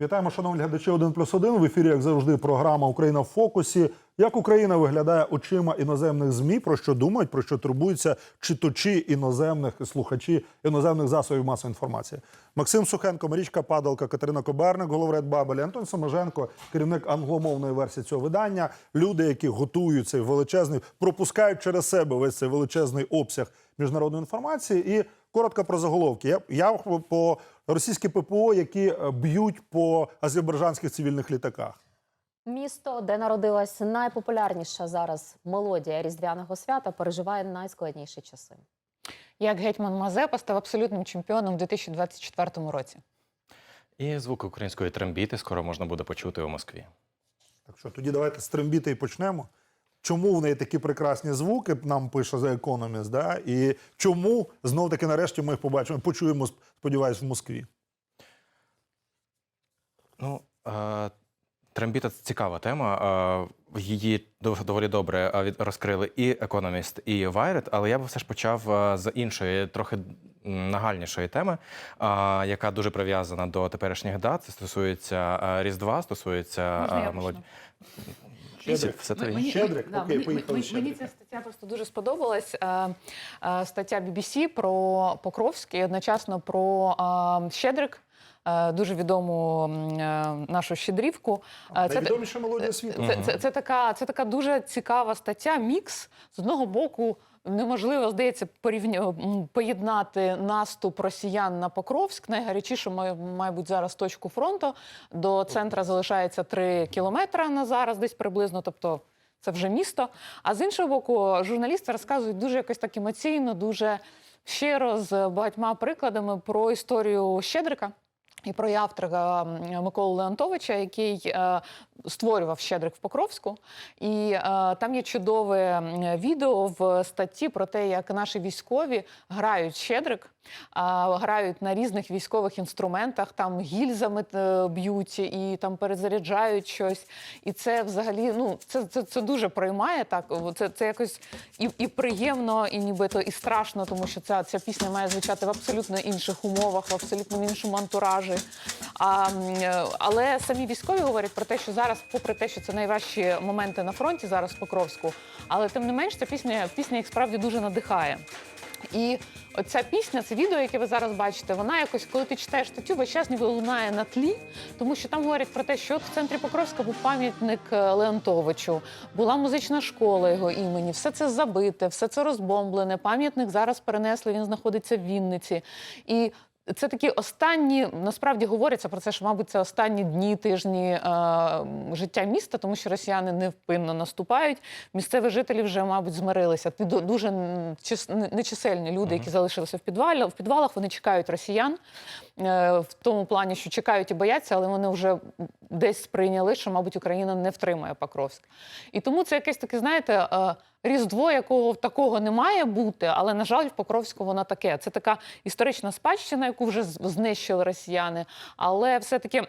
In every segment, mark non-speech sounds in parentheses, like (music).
Вітаємо, шановні глядачі 1 плюс 1. В ефірі, як завжди, програма Україна в фокусі. Як Україна виглядає очима іноземних змі, про що думають, про що турбуються читачі іноземних слухачі іноземних засобів масової інформації. Максим Сухенко, Марічка Падалка, Катерина Коберник, головред Бабель, Антон Саможенко, керівник англомовної версії цього видання. Люди, які готують цей величезний, пропускають через себе весь цей величезний обсяг міжнародної інформації. І коротко про заголовки. Я, я по російські ППО, які е, б'ють по азербайджанських цивільних літаках. Місто, де народилась найпопулярніша зараз мелодія різдвяного свята, переживає найскладніші часи. Як гетьман Мазепа став абсолютним чемпіоном у 2024 році. І звук української трембіти скоро можна буде почути у Москві. Так що тоді давайте з трембіти і почнемо. Чому в неї такі прекрасні звуки, нам пише The Economist, да? і чому знов таки нарешті ми їх побачимо, почуємо, сподіваюсь, в Москві. Ну, е, трембіта це цікава тема. Е, її доволі добре е, розкрили і Economist, і Wired, але я б все ж почав е, з іншої, трохи нагальнішої теми, е, яка дуже прив'язана до теперішніх дат. Це стосується Різдва, стосується Можна я мелодії. Щедрик. Все твоє. Мені- Щедрик? да, Окей, мені, поїхали мені, мені ця стаття просто дуже сподобалась. Е, е, стаття BBC про Покровський, і одночасно про е, Щедрик. е, Дуже відому м, е, нашу щедрівку. Е, Це, Найвідоміша мелодія світу. це, це, це, така, це така дуже цікава стаття. Мікс з одного боку. Неможливо, здається, порівня... поєднати наступ росіян на Покровськ, найгарячішу, має- мабуть, зараз точку фронту. До центра залишається 3 кілометри на зараз, десь приблизно, тобто це вже місто. А з іншого боку, журналісти розказують дуже якось так емоційно, дуже щиро з багатьма прикладами про історію Щедрика. І про авторка м, Миколу Леонтовича, який е, створював Щедрик в Покровську. І е, там є чудове відео в статті про те, як наші військові грають Щедрик, грають на різних військових інструментах, там гільзами е, б'ють і там перезаряджають щось. І це взагалі ну це, це, це дуже приймає так. Це, це якось і, і приємно, і нібито і страшно, тому що ця, ця пісня має звучати в абсолютно інших умовах, в абсолютно іншому антуражі. А, е, але самі військові говорять про те, що зараз, попри те, що це найважчі моменти на фронті зараз в Покровську, але тим не менш ця пісня, пісня їх справді дуже надихає. І оця пісня, це відео, яке ви зараз бачите, вона якось, коли ти читаєш статтю, весь час ніби лунає на тлі, тому що там говорять про те, що от в центрі Покровська був пам'ятник е, Леонтовичу, була музична школа його імені, все це забите, все це розбомблене. Пам'ятник зараз перенесли, він знаходиться в Вінниці. І це такі останні, насправді говориться про це, що, мабуть, це останні дні, тижні е, життя міста, тому що росіяни невпинно наступають. Місцеві жителі вже, мабуть, змирилися. Ду- дуже нечисельні люди, які залишилися в підвалі. В підвалах вони чекають росіян е, в тому плані, що чекають і бояться, але вони вже десь сприйняли, що, мабуть, Україна не втримає Покровськ. І тому це якесь таке, знаєте. е, Різдво, якого такого не має бути, але на жаль, в Покровську воно таке. Це така історична спадщина, яку вже знищили росіяни. Але все-таки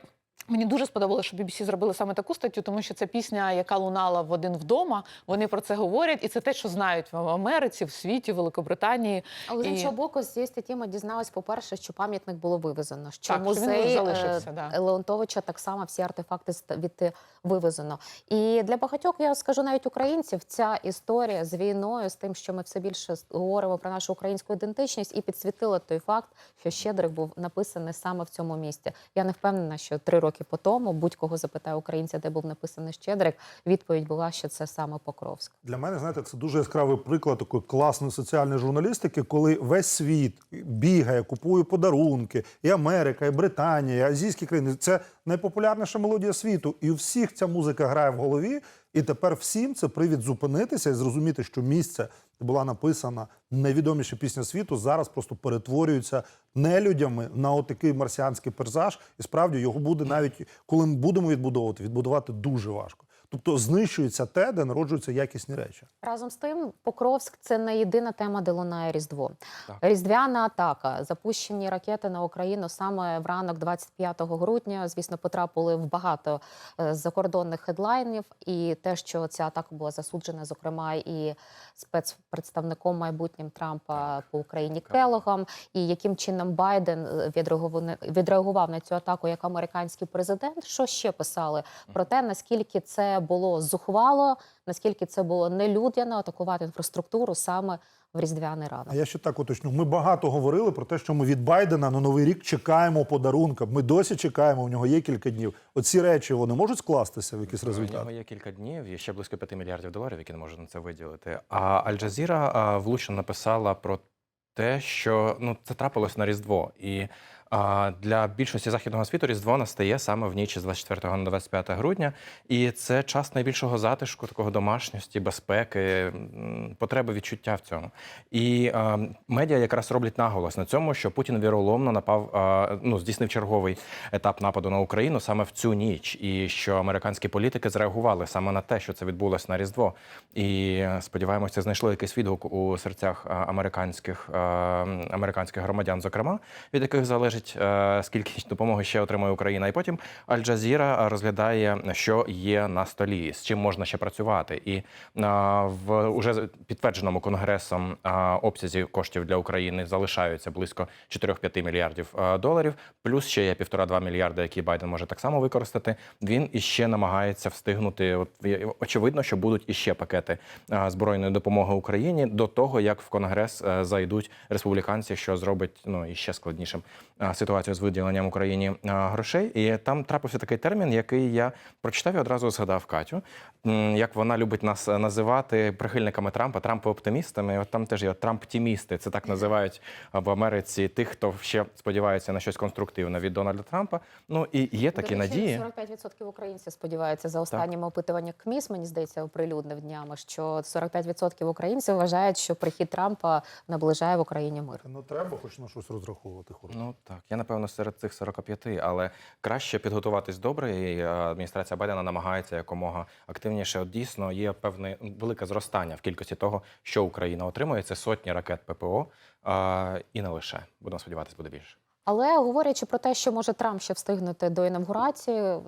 мені дуже сподобалося, що BBC зробили саме таку статтю, тому що це пісня, яка лунала в один вдома. Вони про це говорять, і це те, що знають в Америці, в світі, в Великобританії. Але з І- іншого боку, з цієї статті ми дізналися, по-перше, що пам'ятник було вивезено, що Так, що музей залишився, е, да. Леонтовича так само всі артефакти від вивезено. І для багатьох, я скажу навіть українців, ця історія з війною, з тим, що ми все більше говоримо про нашу українську ідентичність, і підсвітила той факт, що Щедрик був написаний саме в цьому місті. Я не впевнена, що три роки по тому будь-кого запитає українця, де був написаний Щедрик. Відповідь була, що це саме Покровськ. Для мене, знаєте, це дуже яскравий приклад такої класної соціальної журналістики, коли весь світ бігає, купує подарунки, і Америка, і Британія, і азійські країни. Це найпопулярніша мелодія світу. І у всіх ця музика грає в голові. І тепер всім це привід зупинитися і зрозуміти, що місце, де була написана найвідоміша пісня світу, зараз просто перетворюється нелюдями на отакий марсіанський перзаж, І справді його буде навіть коли ми будемо відбудовувати, відбудувати дуже важко. Тобто знищується те, де народжуються якісні речі. Разом з тим, Покровськ це не єдина тема, де лунає Різдво. Так. Різдвяна атака, запущені ракети на Україну саме в ранок 25 грудня. Звісно, потрапили в багато е, закордонних хедлайнів. І те, що ця атака була засуджена, зокрема, і спецпредставником майбутнім Трампа по Україні Келогом, і яким чином Байден е, відреагував на цю атаку як американський президент. Що ще писали про те, наскільки це було зухвало, наскільки це було нелюдяно атакувати інфраструктуру саме в різдвяний ранок. А я ще так уточню. Ми багато говорили про те, що ми від Байдена на новий рік чекаємо подарунка. Ми досі чекаємо. У нього є кілька днів. Оці речі вони можуть скластися в якийсь У нього є кілька днів, і ще близько 5 мільярдів доларів, які не може на це виділити. А Аль-Джазіра влучно написала про те, що ну це трапилось на Різдво. І для більшості західного світу Різдво настає саме в ніч з 24 на 25 грудня. І це час найбільшого затишку, такого домашньості, безпеки, потреби відчуття в цьому. І медіа якраз роблять наголос на цьому, що Путін віроломно напав, ну здійснив черговий етап нападу на Україну саме в цю ніч, і що американські політики зреагували саме на те, що це відбулося на Різдво. І е, сподіваємося, знайшло якийсь відгук у серцях американських американських громадян, зокрема, від яких залежить е, скільки допомоги ще отримує Україна. І потім Аль-Джазіра розглядає, що є на столі, з чим можна ще працювати. І в уже підтвердженому конгресом обсязі коштів для України залишаються близько 4-5 мільярдів доларів. Плюс ще є 1,5-2 мільярди, які Байден може так само використати. Він іще намагається встигнути. От очевидно, що будуть іще пакети збройної допомоги Україні до того, як в конгрес е, зайдуть республіканці, що зробить ну іще складнішим ситуацію з виділенням Україні грошей. І там трапився такий термін, який я прочитав і одразу згадав Катю, як вона любить нас е, називати прихильниками Трампа, Трампо-оптимістами. От там теж є Трамптімісти. Це так називають в Америці тих, хто ще сподівається на щось конструктивне від Дональда Трампа. Ну і є такі До речі, надії. 45% українців сподіваються за останніми опитуванням КМІС, мені здається, оприлюднив днями, що 45% українців вважають, що прихід Трампа наближає в Україні мир. Ну треба хоч на щось розраховувати. Хорс. Ну так, я напевно серед цих 45, але краще підготуватись добре. І е, адміністрація Байдена намагається якомога активніше. От дійсно є певне велике зростання в кількості того, що Україна отримує. Це сотні ракет ППО а, і не лише. Будемо сподіватися, буде більше. Але говорячи про те, що може Трамп ще встигнути до інавгурації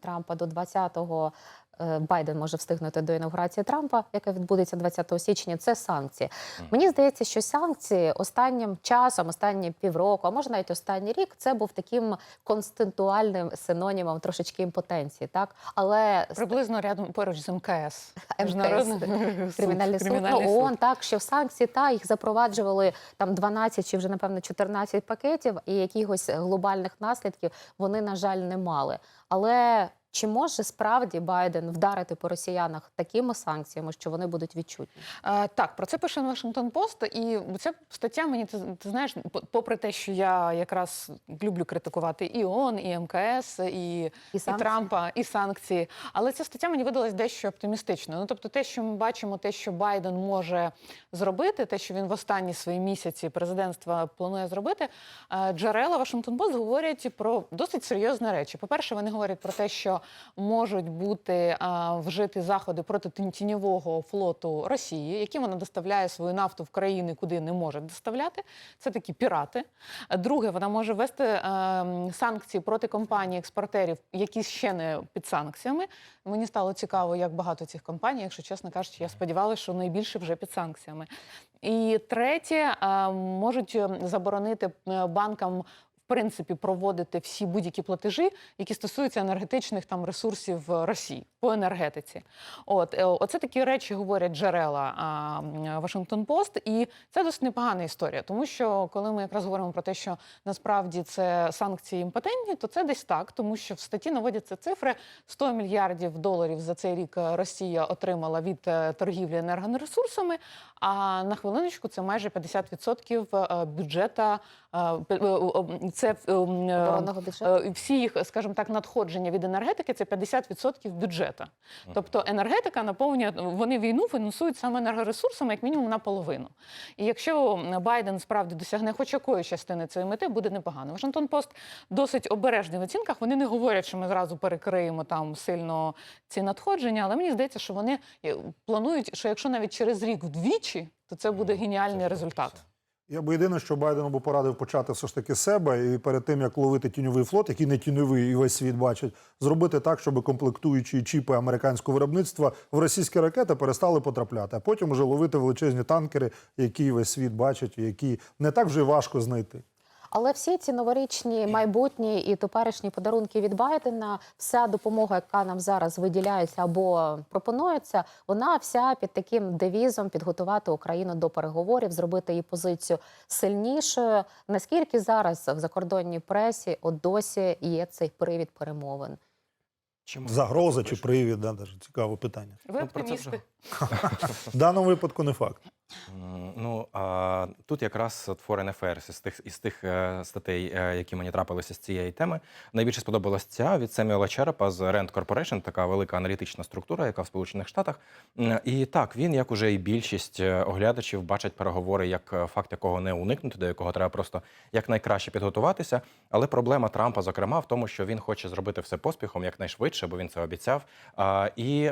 Трампа до 20-го, е, Байден може встигнути до інавгурації Трампа, яка відбудеться 20 січня. Це санкції. Мені здається, що санкції останнім часом, останні півроку, а може навіть останній рік, це був таким конституальним синонімом трошечки імпотенції, так але Приблизно рядом поруч з МКС. МКС, Міжнародний (laughs) Кримінальний суд ну, суд. ООН, так що санкції та їх запроваджували там 12 чи вже напевно 14 пакетів, і якихось глобальних наслідків вони на жаль не мали. Але чи може справді Байден вдарити по росіянах такими санкціями, що вони будуть відчутні? Е, Так, про це пише Вашингтон Пост, і ця стаття мені ти, ти знаєш, попри те, що я якраз люблю критикувати і ООН, і МКС, і, і, санкції? Трампа, і санкції. Але ця стаття мені видалась дещо оптимістичною. Ну тобто, те, що ми бачимо, те, що Байден може зробити, те, що він в останні свої місяці президентства планує зробити. е, Джерела Вашингтон Пост говорять про досить серйозні речі. По-перше, вони говорять про те, що можуть бути а, вжиті заходи проти тіньового флоту Росії, яким вона доставляє свою нафту в країни, куди не може доставляти. Це такі пірати. Друге, вона може ввести е, м, санкції проти компаній експортерів, які ще не під санкціями. Мені стало цікаво, як багато цих компаній, якщо чесно кажучи, я сподівалася, що найбільше вже під санкціями. І третє, можуть е, заборонити е, банкам. Принципі, проводити всі будь-які платежі, які стосуються енергетичних там ресурсів е, Росії по енергетиці. От е, оце такі речі говорять джерела Вашингтон Пост, і це досить непогана історія, тому що коли ми якраз говоримо про те, що насправді це санкції імпотентні, то це десь так, тому що в статті наводяться цифри 100 мільярдів доларів за цей рік е, Росія отримала від торгівлі енергоресурсами. А на хвилиночку це майже 50% е, бюджета. Це ем, е. Е, всі їх, скажімо так, надходження від енергетики це 50% бюджету. Тобто енергетика наповнює вони війну фінансують саме енергоресурсами, як мінімум наполовину. І якщо Байден справді досягне хоч якої частини цієї мети, буде непогано. Вашингтон Пост досить обережний в оцінках. Вони не говорять, що ми зразу перекриємо там сильно ці надходження, але мені здається, що вони е, планують, що якщо навіть через рік вдвічі, то це буде геніальний результат. Я би єдине, що Байдену би порадив почати все ж таки себе, і перед тим як ловити тіньовий флот, який не тіньовий і весь світ бачить, зробити так, щоб комплектуючі чіпи американського виробництва в російські ракети перестали потрапляти, а потім вже ловити величезні танкери, які весь світ бачить, які не так вже важко знайти. Але всі ці новорічні, майбутні і теперішні подарунки від Байдена, вся допомога, яка нам зараз виділяється або пропонується, вона вся під таким девізом підготувати Україну до переговорів, зробити її позицію сильнішою. Наскільки зараз в закордонній пресі от досі є цей привід перемовин? Чому Загроза чи привід, да, даже цікаве питання. Ви Ну, оптимісти? (laughs) В даному випадку не факт. Ну а тут якраз Foreign Affairs із тих із тих е, статей, е, які мені трапилися з цієї теми. Найбільше сподобалась ця від Семюела Черепа з Rand Corporation, така велика аналітична структура, яка в Сполучених Штатах. І так він, як уже і більшість е, оглядачів, бачать переговори як факт, якого не уникнути, до якого треба просто якнайкраще підготуватися. Але проблема Трампа, зокрема, в тому, що він хоче зробити все поспіхом якнайшвидше, бо він це обіцяв. І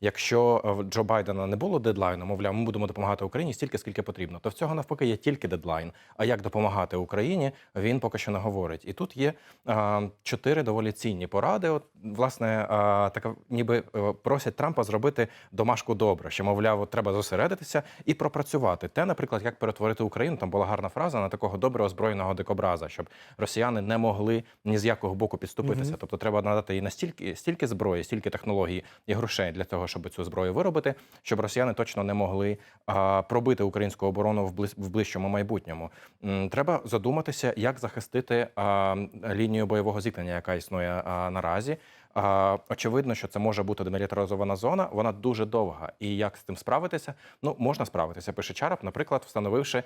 Якщо е, в Джо Байдена не було дедлайну, мовляв, ми будемо допомагати Україні стільки, скільки потрібно, то в цього навпаки є тільки дедлайн. А як допомагати Україні, він поки що не говорить. І тут є е, чотири доволі цінні поради. От, власне, е, така ніби просять Трампа зробити домашку добре, що мовляв, от треба зосередитися і пропрацювати. Те, наприклад, як перетворити Україну, там була гарна фраза на такого добре озброєного дикобраза, щоб росіяни не могли ні з якого боку підступитися. Мгм. Тобто треба надати їй настільки стільки зброї, стільки технологій і грошей для того, щоб цю зброю виробити, щоб росіяни точно не могли пробити українську оборону в, ближчому майбутньому. Треба задуматися, як захистити лінію бойового зіткнення, яка існує наразі. Очевидно, що це може бути демілітаризована зона. Вона дуже довга. І як з тим справитися? Ну можна справитися. Пише Чарап, наприклад, встановивши.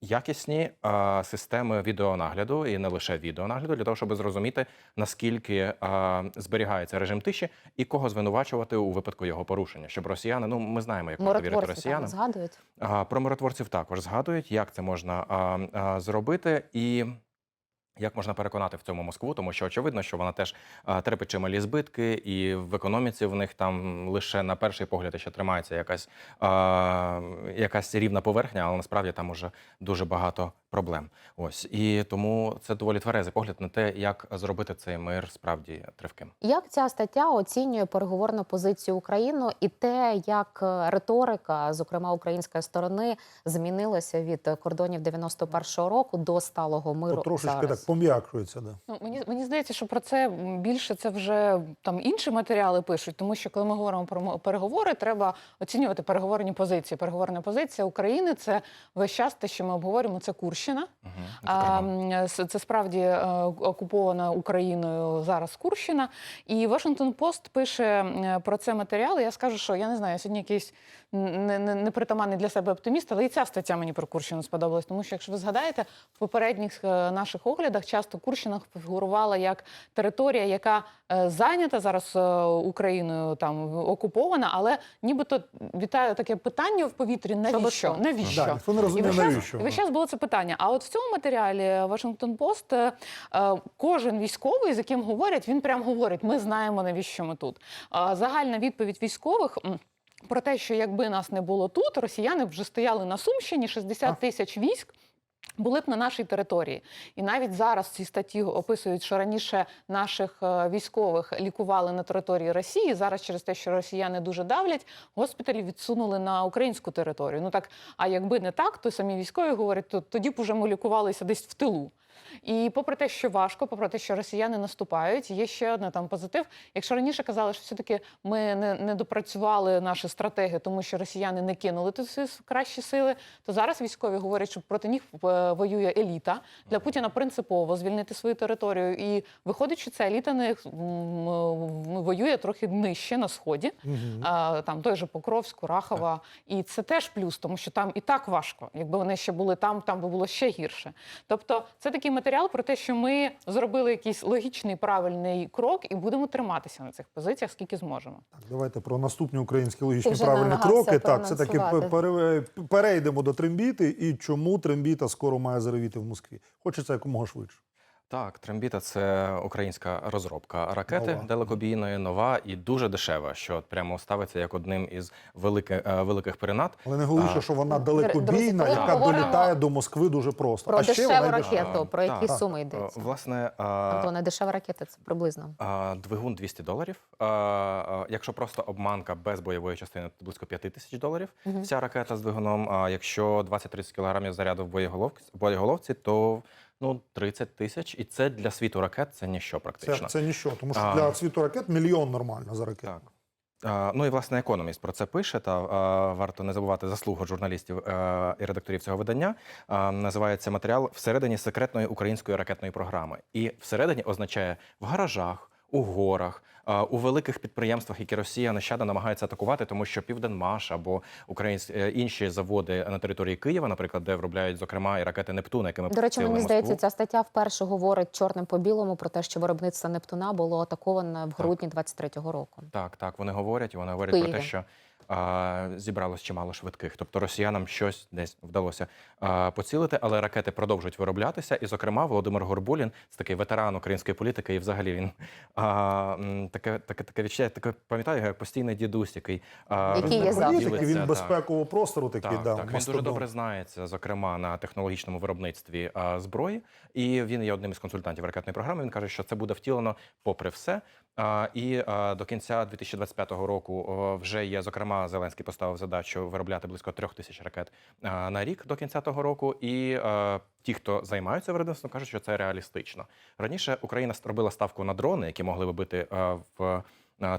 Якісні а, системи відеонагляду і не лише відеонагляду для того, щоб зрозуміти наскільки а, зберігається режим тиші і кого звинувачувати у випадку його порушення, щоб росіяни, ну ми знаємо, як можна вірити росіянам. згадують. А, Про миротворців також згадують, як це можна а, а, зробити і. Як можна переконати в цьому Москву, тому що очевидно, що вона теж а, терпить чималі збитки, і в економіці в них там лише на перший погляд ще тримається якась, е, якась рівна поверхня, але насправді там уже дуже багато проблем. Ось і тому це доволі тверезий погляд на те, як зробити цей мир справді тривким. Як ця стаття оцінює переговорну позицію України і те, як е, риторика, зокрема української сторони, змінилася від кордонів 91-го року до сталого миру трошечки зараз? так пом'якшується. Да. Ну, мені, мені здається, що про це більше це вже там інші матеріали пишуть, тому що коли ми говоримо про мо- переговори, треба оцінювати переговорні позиції. Переговорна позиція України це весь час те, що ми обговорюємо, це Курщина. Угу. Це справді е, окупована Україною зараз Курщина. І Вашингтон Пост пише е, про це матеріал. і Я скажу, що я не знаю, я сьогодні якийсь не, не, непритаманний для себе оптиміст, але і ця стаття мені про Курщину сподобалась. Тому що, якщо ви згадаєте, в попередніх е, наших оглядах часто Курщина фігурувала як територія, яка зайнята зараз Україною, там окупована, але нібито вітаю таке питання в повітрі: навіщо? що? Навіщо? Да, не навіщо. і весь час було це питання. А от в цьому матеріалі Вашингтон Пост е, е, кожен військовий, з яким говорять, він прям говорить: ми знаємо навіщо ми тут. Загальна відповідь військових. Про те, що якби нас не було тут, росіяни вже стояли на Сумщині 60 тисяч військ. Були б на нашій території, і навіть зараз ці статті описують, що раніше наших е, військових лікували на території Росії. Зараз через те, що росіяни дуже давлять, госпіталі відсунули на українську територію. Ну так, а якби не так, то самі військові говорять, то тоді б уже ми лікувалися десь в тилу. І попри те, що важко, попри те, що росіяни наступають, є ще один там позитив. Якщо раніше казали, що все-таки ми не, не допрацювали наші стратегії, тому що росіяни не кинули тут свої кращі сили, то зараз військові говорять, що проти них е, воює еліта. Для Путіна принципово звільнити свою територію. І виходить, що ця еліта не воює трохи нижче на сході, а, там той же Покровськ, Рахова. І це теж плюс, тому що там і так важко. Якби вони ще були там, там би було ще гірше. Тобто, це такий матеріал про те, що ми зробили якийсь логічний правильний крок і будемо триматися на цих позиціях, скільки зможемо. Так, давайте про наступні українські логічні правильні кроки. Так, це таки перейдемо до трембіти і чому трембіта скоро має заревіти в Москві. Хочеться якомога швидше. Так, трембіта це українська розробка ракети Нова. далекобійної, нова і дуже дешева, що прямо ставиться як одним із великих, великих перенад. Але найголовніше, А. що вона далекобійна, ми яка долітає до Москви дуже просто. про а ще дешеву вона дешева. ракету. про які Так. суми Е, йдеться? Власне, а, Антоне, дешева ракета це приблизно. двигун 200 доларів. А, а, Якщо просто обманка без бойової частини, то близько 5 тисяч доларів. Мгм. Вся ракета з двигуном. А якщо 20-30 кілограмів заряду в боєголовці, боєголовці, то ну 30 тисяч. І це для світу ракет це ніщо практично. це ніщо, тому що А. для світу ракет мільйон нормально за ракет. Так. А, Ну і власне економіст про це пише. Та а, варто не забувати заслугу журналістів а, і редакторів цього видання. А, Називається матеріал всередині секретної української ракетної програми. І всередині означає в гаражах, у горах, у великих підприємствах, які Росія нещадно намагається атакувати, тому що Південмаш або українські е, інші заводи на території Києва, наприклад, де виробляють зокрема і ракети Нептуна, якими До речі, мені здається, ця стаття вперше говорить чорним по білому про те, що виробництво Нептуна було атаковане в грудні 23-го року. Так, так, вони говорять, вони говорять про те, що зібралось чимало швидких. Тобто росіянам щось десь вдалося а, поцілити, але ракети продовжують вироблятися. І, зокрема, Володимир Горбулін, це такий ветеран української політики, і взагалі він а, таке, таке, таке відчуття, таке пам'ятаю, як постійний дідусь, який, Який Він є завжди. він так. безпекового простору такий, Так, да, так. Він дуже добре знається, зокрема на технологічному виробництві а, зброї, і він є одним із консультантів ракетної програми. Він каже, що це буде втілено попри все. І до кінця 2025 року вже є, зокрема, Зеленський поставив задачу виробляти близько трьох тисяч ракет на рік до кінця того року. І ті, хто займаються виробництвом, кажуть, що це реалістично. Раніше Україна робила ставку на дрони, які могли би бити в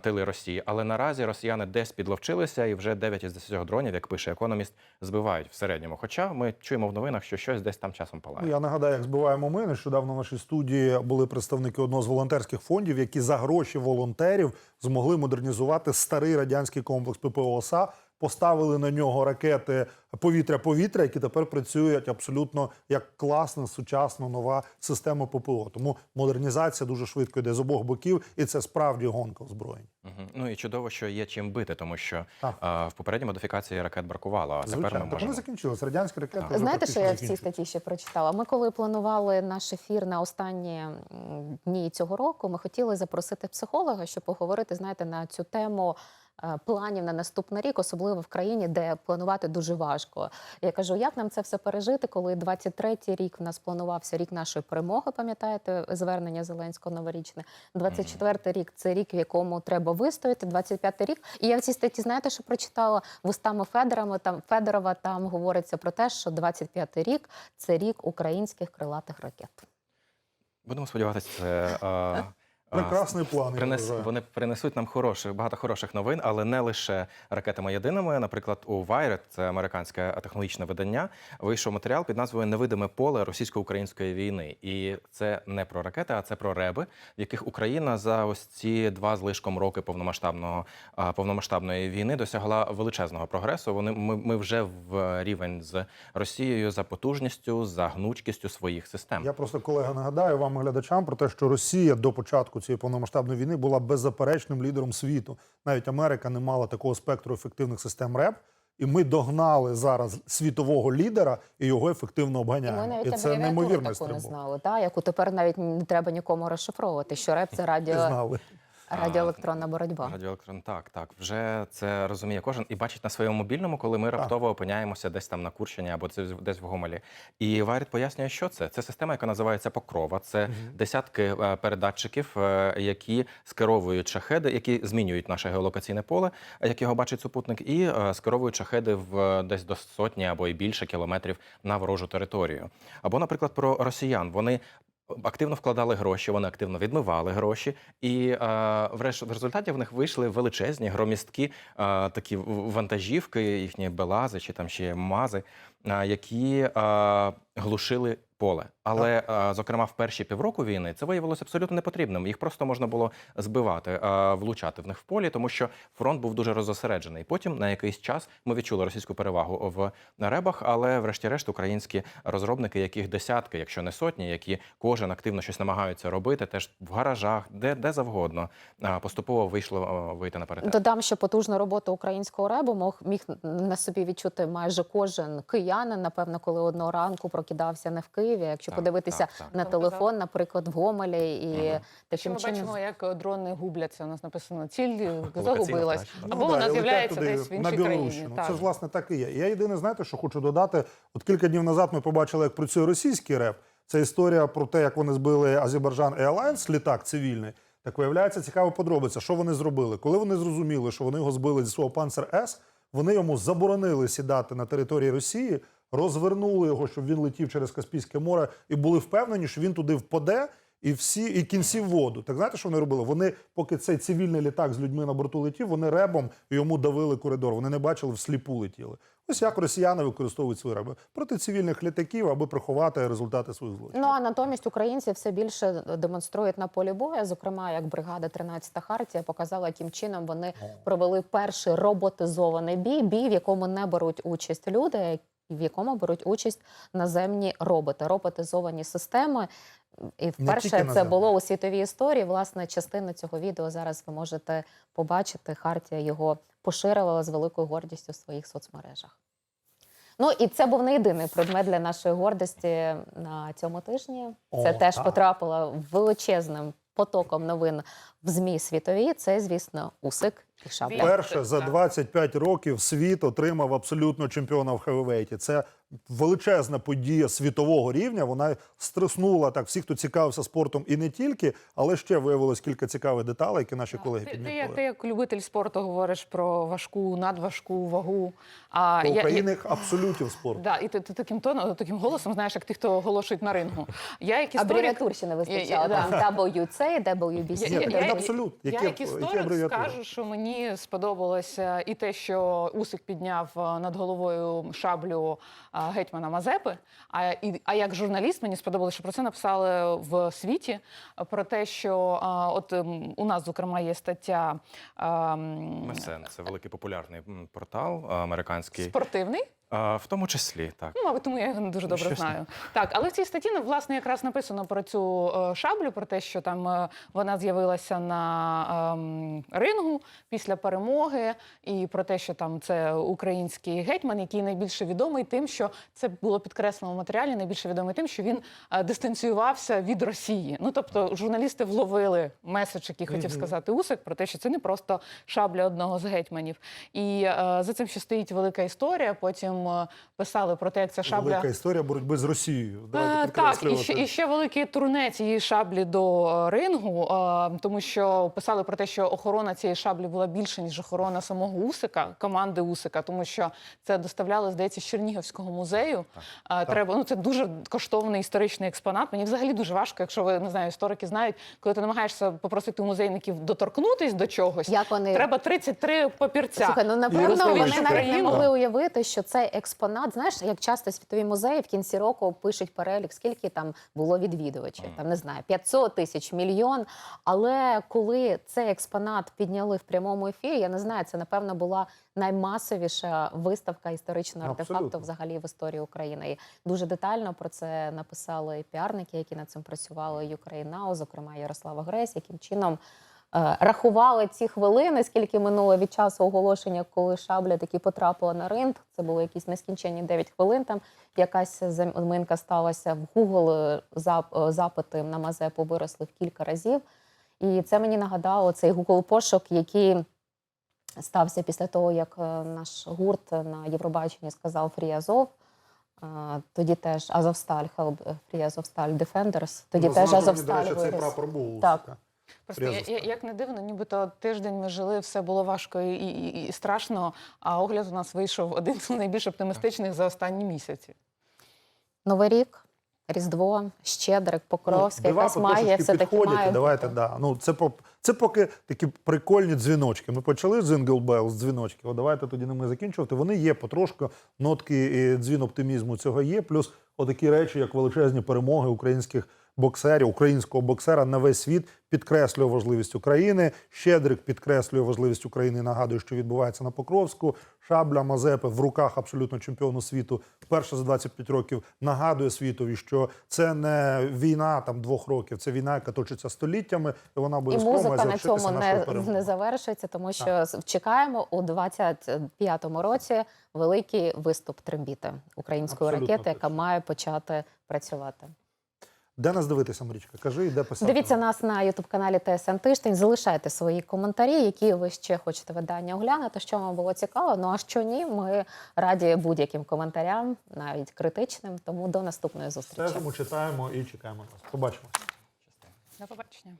тили Росії. Але наразі росіяни десь підловчилися, і вже 9 із 10 дронів, як пише економіст, збивають в середньому. Хоча ми чуємо в новинах, що щось десь там часом палає. Ну, я нагадаю, як збиваємо ми. Нещодавно в нашій студії були представники одного з волонтерських фондів, які за гроші волонтерів змогли модернізувати старий радянський комплекс ППО «Оса», Поставили на нього ракети повітря-повітря, які тепер працюють абсолютно як класна, сучасна нова система ППО. Тому модернізація дуже швидко йде з обох боків, і це справді гонка озброєнь. Мгм. Ну і чудово, що є чим бити, тому що а, в попередній модифікації ракет бракувало. А тепер ми Звичайно, так можемо. вони. Радянські ракети вже Знаєте, що я в цій закінчились. статті ще прочитала? Ми, коли планували наш ефір на останні м, дні цього року, ми хотіли запросити психолога, щоб поговорити, знаєте, на цю тему. Е, Планів на наступний рік, особливо в країні, де планувати дуже важко. Я кажу, як нам це все пережити, коли 23-й рік в нас планувався рік нашої перемоги, пам'ятаєте, звернення Зеленського новорічне. 24-й рік це рік, в якому треба вистояти. 25-й рік. І я в цій статті, знаєте, що прочитала вустами Федорова, там Федорова там говориться про те, що 25-й рік це рік українських крилатих ракет. Будемо сподіватися, це. Прекрасний план. Принес, вони принесуть нам хороших, багато хороших новин, але не лише ракетами єдиними. Наприклад, у Wired, це американське технологічне видання, вийшов матеріал під назвою Невидиме поле російсько-української війни. І це не про ракети, а це про реби, в яких Україна за ось ці два з лишком роки повномасштабного повномасштабної війни досягла величезного прогресу. Вони ми, ми вже в рівень з Росією за потужністю, за гнучкістю своїх систем. Я просто колега нагадаю вам, глядачам, про те, що Росія до початку цієї повномасштабної війни була беззаперечним лідером світу. Навіть Америка не мала такого спектру ефективних систем РЕП. І ми догнали зараз світового лідера і його ефективно І обганяємо. ми навіть І це неймовірно таку не знали, та, яку тепер навіть не треба нікому розшифровувати, що реп це (laughs) радіо, знали. Радіоелектронна боротьба. Радіоелектрон, так, так. Вже це розуміє кожен і бачить на своєму мобільному, коли ми раптово опиняємося десь там на Курщині або десь в Гомелі. І Варіт пояснює, що це. Це система, яка називається Покрова. Це десятки е, передатчиків, е, які скеровують шахеди, які змінюють наше геолокаційне поле, як його бачить супутник, і е, скеровують шахеди в десь до сотні або і більше кілометрів на ворожу територію. Або, наприклад, про росіян. Вони Активно вкладали гроші, вони активно відмивали гроші, і е, вреш- в результаті в них вийшли величезні громісткі е, такі вантажівки, їхні белази чи там ще мази, які е, глушили поле. Але, е, зокрема, в перші півроку війни це виявилося абсолютно непотрібним. Їх просто можна було збивати, е, влучати в них в полі, тому що фронт був дуже розосереджений. Потім на якийсь час ми відчули російську перевагу в ребах, але, врешті-решт, українські розробники, яких десятки, якщо не сотні, які кожен активно щось намагаються робити, теж в гаражах, де, де завгодно, е, поступово вийшло е, вийти на паритет. Додам, що потужну роботу українського ребу мог міг на собі відчути майже кожен киянин. Напевно, коли одного ранку прокидався не в Києві. Якщо Так, подивитися так, так. на телефон, наприклад, в Гомелі, і. Що таким ми чином бачимо, як дрони губляться. У нас написано ціль загубилась. втрача, Або Ну, да, вона з'являється туди, десь в на іншій Білорущину. країні. Це ж власне так і є. Я єдине, знаєте, що хочу додати. От кілька днів назад ми побачили, як працює російський реп. Це історія про те, як вони збили Азербайджан Airlines, літак цивільний. Так виявляється, цікава подробиця. Що вони зробили? Коли вони зрозуміли, що вони його збили зі свого панцер С, вони йому заборонили сідати на території Росії, розвернули його, щоб він летів через Каспійське море, і були впевнені, що він туди впаде. І всі і кінці в воду. Так знаєте, що вони робили? Вони, поки цей цивільний літак з людьми на борту летів, вони ребом йому давили коридор. Вони не бачили, всліпу летіли. Ось як росіяни використовують свої реби проти цивільних літаків, аби приховати результати своїх злочинів. Ну а натомість українці все більше демонструють на полі бою. Зокрема, як бригада 13-та хартія показала, яким чином вони провели перший роботизований бій, бій, в якому не беруть участь люди, в якому беруть участь наземні роботи, роботизовані системи. І вперше це було у світовій історії. Власне, частину цього відео зараз ви можете побачити. Хартія його поширила з великою гордістю в своїх соцмережах. Ну і це був не єдиний предмет для нашої гордості на цьому тижні. Це О, теж так. потрапило величезним потоком новин в ЗМІ світові. Це, звісно, Усик Шабля. Перше за Так. 25 років світ отримав абсолютно чемпіона в хевівейті. Це величезна подія світового рівня. Вона стреснула так всіх, хто цікавився спортом, і не тільки, але ще виявилось кілька цікавих деталей, які наші колеги Ти, ти, підмітили. як, ти як любитель спорту говориш про важку, надважку вагу. А Про я- я- абсолютів спорту. Да, і ти, ти таким тоном, таким голосом знаєш, як ті, хто оголошують на рингу. Я як історик, не вистачало. Я- я- Там WC, WBC. Я- Ні, я- так я- абсолют. Я Які- як історик скажу, що мені сподобалося і те, що Усик підняв е, над головою шаблю е, гетьмана Мазепи. А, і, а як журналіст мені сподобалося, що про це написали в світі. Про те, що е, от ем, у нас, зокрема, є стаття ем, Месен це великий популярний портал американський, спортивний. Е, в тому числі так. Ну, мабуть, тому я його не дуже добре Щось знаю. (laughs) Так, але в цій статті ну, власне якраз написано про цю е, шаблю, про те, що там е, вона з'явилася на ем, рингу після перемоги, і про те, що там це український гетьман, який найбільше відомий тим, що це було підкреслено в матеріалі, найбільше відомий тим, що він е, дистанціювався від Росії. Ну тобто, журналісти вловили меседж, який хотів сказати Усик, про те, що це не просто шабля одного з гетьманів. І е, за цим ще стоїть велика історія. Потім е, писали про те, як ця шабля. Велика історія боротьби з Росією. Давайте Е, Так, і ще, і ще великий турне цієї шаблі до е, рингу, е, тому що писали про те, що охорона цієї шаблі була більше, ніж охорона самого Усика, команди Усика, тому що це доставляли, здається, з Чернігівського музею. Е, Треба, ну це дуже коштовний історичний експонат. Мені взагалі дуже важко, якщо ви не знаю, історики знають, коли ти намагаєшся попросити музейників доторкнутись до чогось. Як вони Треба 33 папірця. Слухай, ну напевно вони навіть не могли уявити, що експонат, знаєш, як часто світові музеї в кінці року пишуть перелік, скільки там було відвідувачів, там не знаю, 500 тисяч, мільйон. Але коли цей експонат підняли в прямому ефірі, я не знаю, це напевно була наймасовіша виставка історичного артефакту взагалі в історії України. І дуже детально про це написали піарники, які над цим працювали Ukraine Now, зокрема Ярослава Гресь, яким чином рахували ці хвилини, скільки минуло від часу оголошення, коли шабля таки потрапила на ринг. Це було якісь нескінченні 9 хвилин. Там якась заминка сталася в Google. е, е, Запити на Мазепу виросли в кілька разів. І це мені нагадало цей Google пошук, який стався після того, як е, наш гурт на Євробаченні сказав Фрі Азов. Е, Тоді теж Азовсталь, Help Free Азовсталь Defenders. Тоді Ну, теж Азовсталь До речі, цей прапор був. Так. Просто я, я, як не дивно, нібито тиждень ми жили, все було важко і, і, і страшно. А огляд у нас вийшов один з найбільш оптимістичних за останні місяці. Новий рік Різдво, Щедрик, Покровська, Ну, якась магія потрошечки все таки має давайте, да. Ну, це, по- це поки такі прикольні дзвіночки. Ми почали з Jingle Bells, з дзвіночків, давайте тоді ними закінчувати. Вони є потрошку, нотки і дзвін оптимізму цього є. Плюс отакі речі, як величезні перемоги українських боксерів, українського боксера на весь світ підкреслює важливість України. Щедрик підкреслює важливість України. Нагадую, що відбувається на Покровську. Шабля Мазепи в руках абсолютно чемпіону світу. Вперше за 25 років нагадує світові, що це не війна там двох років, це війна, яка точиться століттями, і вона І музика на цьому не, не завершиться, тому що с- чекаємо у 25-му році великий виступ трембіти української Абсолютно ракети, яка має почати працювати. Де нас дивитися, Марічка? Кажи, і де писати. Дивіться нас на ютуб каналі ТСН Тиждень. Залишайте свої коментарі, які ви ще хочете видання оглянути, що вам було цікаво. Ну а що ні, ми раді будь-яким коментарям, навіть критичним. Тому до наступної зустрічі. Стежимо, читаємо і чекаємо нас. Побачимо. До побачення.